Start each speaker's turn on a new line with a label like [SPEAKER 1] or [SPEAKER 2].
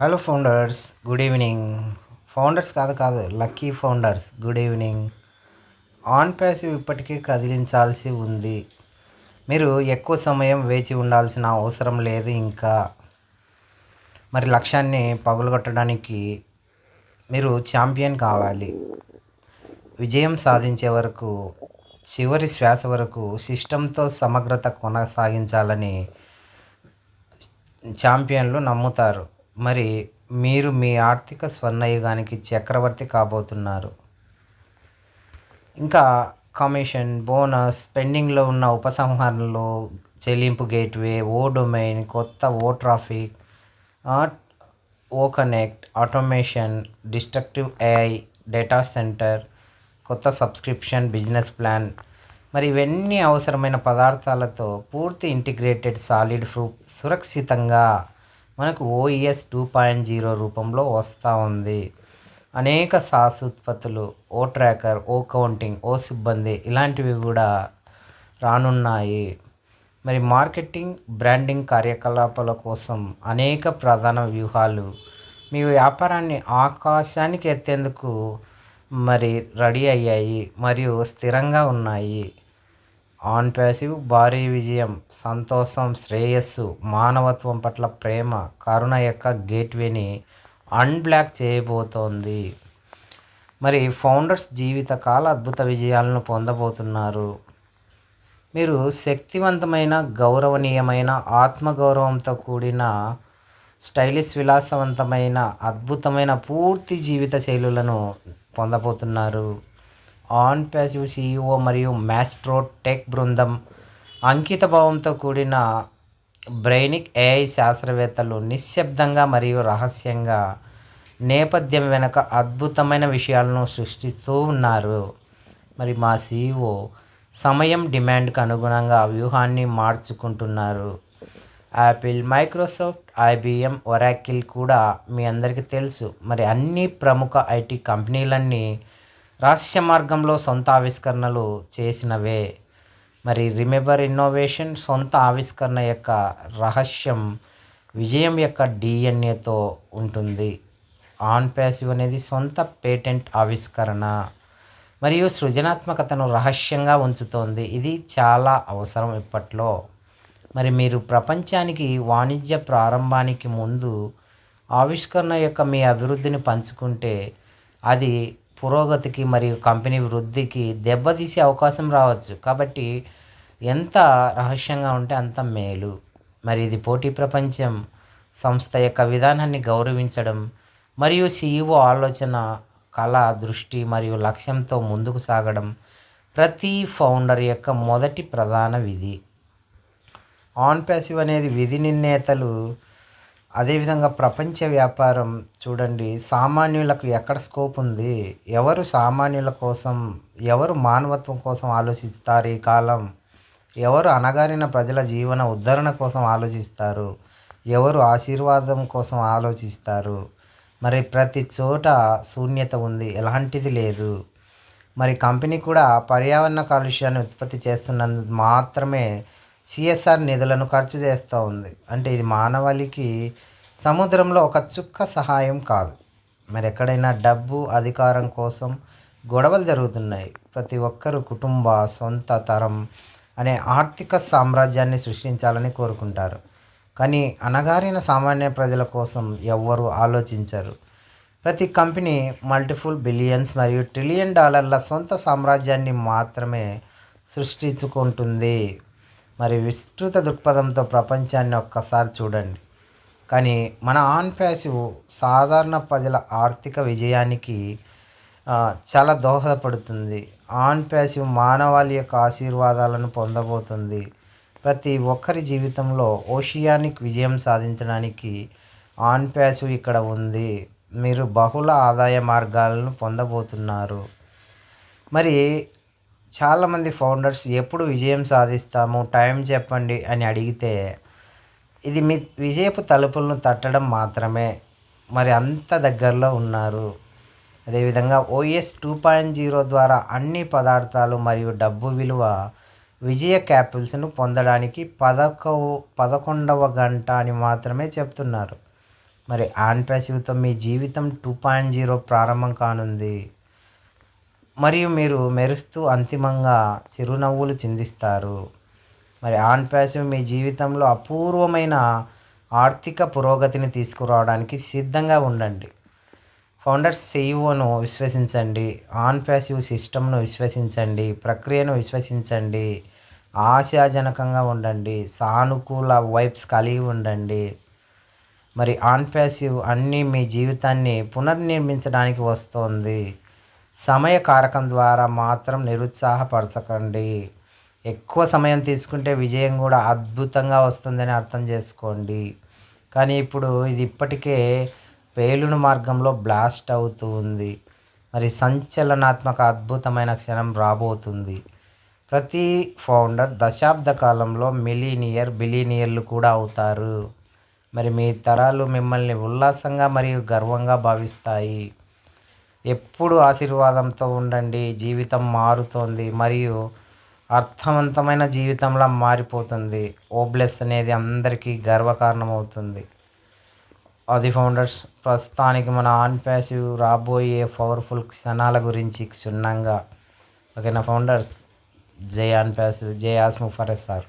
[SPEAKER 1] Hello founders good evening founders కాదు కాదు. Lucky founders good evening on passive ఇప్పటికే కదిలించాల్సి ఉంది. మీరు ఎక్కువ సమయం వేచి ఉండాల్సిన అవసరం లేదు ఇంకా. మరి లక్ష్యాన్ని పగులగొట్టడానికి మీరు ఛాంపియన్ కావాలి. విజయం సాధించే వరకు చివరి శ్వాస వరకు సిస్టంతో సమగ్రత కొనసాగించాలని ఛాంపియన్లు నమ్ముతారు. మరి మీరు మీ ఆర్థిక స్వర్ణయుగానికి చక్రవర్తి కాబోతున్నారు. ఇంకా కమిషన్ బోనస్ పెండింగ్లో ఉన్న ఉపసంహరణలో చెల్లింపు గేట్వే ఓ డొమైన్ కొత్త ఓ ట్రాఫిక్ ఓ connect automation destructive AI data center కొత్త సబ్స్క్రిప్షన్ బిజినెస్ ప్లాన్. మరి ఇవన్నీ అవసరమైన పదార్థాలతో పూర్తి ఇంటిగ్రేటెడ్ సాలిడ్ ప్రూఫ్ సురక్షితంగా మనకు ఓఈఎస్ టూ పాయింట్ జీరో రూపంలో వస్తూ ఉంది. అనేక సాస్ ఉత్పత్తులు ఓ ట్రాకర్ ఓ కౌంటింగ్ ఓ సిబ్బంది ఇలాంటివి కూడా రానున్నాయి. మరి మార్కెటింగ్ బ్రాండింగ్ కార్యకలాపాల కోసం అనేక ప్రధాన వ్యూహాలు. మీ వ్యాపారాన్ని ఆకాశానికి ఎత్తేందుకు మరి రెడీ అయ్యాయి మరియు స్థిరంగా ఉన్నాయి. ఆన్ ప్యాసివ్ భారీ విజయం సంతోషం శ్రేయస్సు మానవత్వం పట్ల ప్రేమ కరుణ యొక్క గేట్వేని అన్బ్లాక్ చేయబోతోంది. మరి ఫౌండర్స్ జీవితకాల అద్భుత విజయాలను పొందబోతున్నారు. మీరు శక్తివంతమైన గౌరవనీయమైన ఆత్మగౌరవంతో కూడిన స్టైలిష్ విలాసవంతమైన అద్భుతమైన పూర్తి జీవిత శైలులను పొందబోతున్నారు. ఆన్ ప్యాసివ్ సిఇఓ మరియు మ్యాస్ట్రో టెక్ బృందం అంకిత భావంతో కూడిన బ్రెయినిక్ ఏఐ శాస్త్రవేత్తలు నిశ్శబ్దంగా మరియు రహస్యంగా నేపథ్యం వెనుక అద్భుతమైన విషయాలను సృష్టిస్తూ ఉన్నారు. మరి మా సిఇఓ సమయం డిమాండ్కి అనుగుణంగా వ్యూహాన్ని మార్చుకుంటున్నారు. యాపిల్ మైక్రోసాఫ్ట్ ఐబిఎం ఒరాకిల్ కూడా మీ అందరికీ తెలుసు. మరి అన్ని ప్రముఖ ఐటీ కంపెనీలన్నీ రహస్య మార్గంలో సొంత ఆవిష్కరణలు చేసినవే. మరి రిమెంబర్ ఇన్నోవేషన్ సొంత ఆవిష్కరణ యొక్క రహస్యం విజయం యొక్క డిఎన్ఏతో ఉంటుంది. ఆన్ ప్యాసివ్ అనేది సొంత పేటెంట్ ఆవిష్కరణ. మరియు సృజనాత్మకతను రహస్యంగా ఉంచుతోంది. ఇది చాలా అవసరం ఇప్పట్లో. మరి మీరు ప్రపంచానికి వాణిజ్య ప్రారంభానికి ముందు ఆవిష్కరణ యొక్క మీ అభివృద్ధిని పంచుకుంటే అది పురోగతికి మరియు కంపెనీ వృద్ధికి దెబ్బతీసే అవకాశం రావచ్చు. కాబట్టి ఎంత రహస్యంగా ఉంటే అంత మేలు. మరి ఇది పోటీ ప్రపంచం సంస్థ యొక్క విధానాన్ని గౌరవించడం మరియు సీఈఓ ఆలోచన కళ దృష్టి మరియు లక్ష్యంతో ముందుకు సాగడం ప్రతి ఫౌండర్ యొక్క మొదటి ప్రధాన విధి. ఆన్ ప్యాసివ్ అనేది విధి నిర్ణేతలు అదేవిధంగా ప్రపంచ వ్యాపారం చూడండి సామాన్యులకు ఎక్కడ స్కోప్ ఉంది? ఎవరు సామాన్యుల కోసం ఎవరు మానవత్వం కోసం ఆలోచిస్తారు ఈ కాలం? ఎవరు అనగారిన ప్రజల జీవన ఉద్ధరణ కోసం ఆలోచిస్తారు? ఎవరు ఆశీర్వాదం కోసం ఆలోచిస్తారు? మరి ప్రతి చోట శూన్యత ఉంది ఎలాంటిది లేదు. మరి కంపెనీ కూడా పర్యావరణ కాలుష్యాన్ని ఉత్పత్తి చేస్తున్నందుకు మాత్రమే సిఎస్ఆర్ నిధులను ఖర్చు చేస్తూ ఉంది. అంటే ఇది మానవాళికి సముద్రంలో ఒక చుక్క సహాయం కాదు. మరి ఎక్కడైనా డబ్బు అధికారం కోసం గొడవలు జరుగుతున్నాయి. ప్రతి ఒక్కరు కుటుంబ సొంత తరం అనే ఆర్థిక సామ్రాజ్యాన్ని సృష్టించాలని కోరుకుంటారు. కానీ అణగారిన సామాన్య ప్రజల కోసం ఎవ్వరూ ఆలోచించరు. ప్రతి కంపెనీ మల్టిపుల్ బిలియన్స్ మరియు ట్రిలియన్ డాలర్ల సొంత సామ్రాజ్యాన్ని మాత్రమే సృష్టించుకుంటుంది. మరి విస్తృత దృక్పథంతో ప్రపంచాన్ని ఒక్కసారి చూడండి. కానీ మన ఆన్ ప్యాసివ్ సాధారణ ప్రజల ఆర్థిక విజయానికి చాలా దోహదపడుతుంది. ఆన్ ప్యాసివ్ మానవాళి యొక్క ఆశీర్వాదాలను పొందబోతుంది. ప్రతి ఒక్కరి జీవితంలో ఓషియానిక్ విజయం సాధించడానికి ఆన్ ప్యాసివ్ ఇక్కడ ఉంది. మీరు బహుళ ఆదాయ మార్గాలను పొందబోతున్నారు. మరి చాలామంది ఫౌండర్స్ ఎప్పుడు విజయం సాధిస్తాము టైం చెప్పండి అని అడిగితే ఇది మీ విజయపు తలుపులను తట్టడం మాత్రమే. మరి అంత దగ్గరలో ఉన్నారు. అదేవిధంగా ఓఎస్ టూ పాయింట్ జీరో ద్వారా అన్ని పదార్థాలు మరియు డబ్బు విలువ విజయ క్యాపిల్స్ను పొందడానికి పదకొ పదకొండవ గంట అని మాత్రమే చెప్తున్నారు. మరి ఆన్ ప్యాసివ్తో మీ జీవితం టూ పాయింట్ జీరో ప్రారంభం కానుంది. మరియు మీరు మెరుస్తూ అంతిమంగా చిరునవ్వులు చిందిస్తారు. మరి ఆన్ ప్యాసివ్ మీ జీవితంలో అపూర్వమైన ఆర్థిక పురోగతిని తీసుకురావడానికి సిద్ధంగా ఉండండి. ఫౌండర్స్ సీఈఓను విశ్వసించండి. ఆన్ ప్యాసివ్ సిస్టమ్ను విశ్వసించండి. ప్రక్రియను విశ్వసించండి. ఆశాజనకంగా ఉండండి. సానుకూల వైబ్స్ కలిగి ఉండండి. మరి ఆన్ ప్యాసివ్ అన్నీ మీ జీవితాన్ని పునర్నిర్మించడానికి వస్తోంది. సమయ కారకం ద్వారా మాత్రం నిరుత్సాహపరచకండి. ఎక్కువ సమయం తీసుకుంటే విజయం కూడా అద్భుతంగా వస్తుందని అర్థం చేసుకోండి. కానీ ఇప్పుడు ఇది ఇప్పటికే పేలును మార్గంలో బ్లాస్ట్ అవుతూ ఉంది. మరి సంచలనాత్మక అద్భుతమైన క్షణం రాబోతుంది. ప్రతి ఫౌండర్ దశాబ్ద కాలంలో మిలీనియర్ బిలీనియర్లు కూడా అవుతారు. మరి మీ తరాలు మిమ్మల్ని ఉల్లాసంగా మరియు గర్వంగా భావిస్తాయి. ఎప్పుడు ఆశీర్వాదంతో ఉండండి జీవితం మారుతోంది మరియు అర్థవంతమైన జీవితంలా మారిపోతుంది. ఓబ్లెస్ అనేది అందరికీ గర్వకారణం అవుతుంది అది ఫౌండర్స్ ప్రస్తుతానికి మన ఆన్ ప్యాసివ్ రాబోయే పవర్ఫుల్ క్షణాల గురించి క్షుణ్ణంగా. ఓకేనా ఫౌండర్స్? జై ఆన్ ప్యాసివ్ జై ఆస్ము ఫర్ ఎస్ సార్.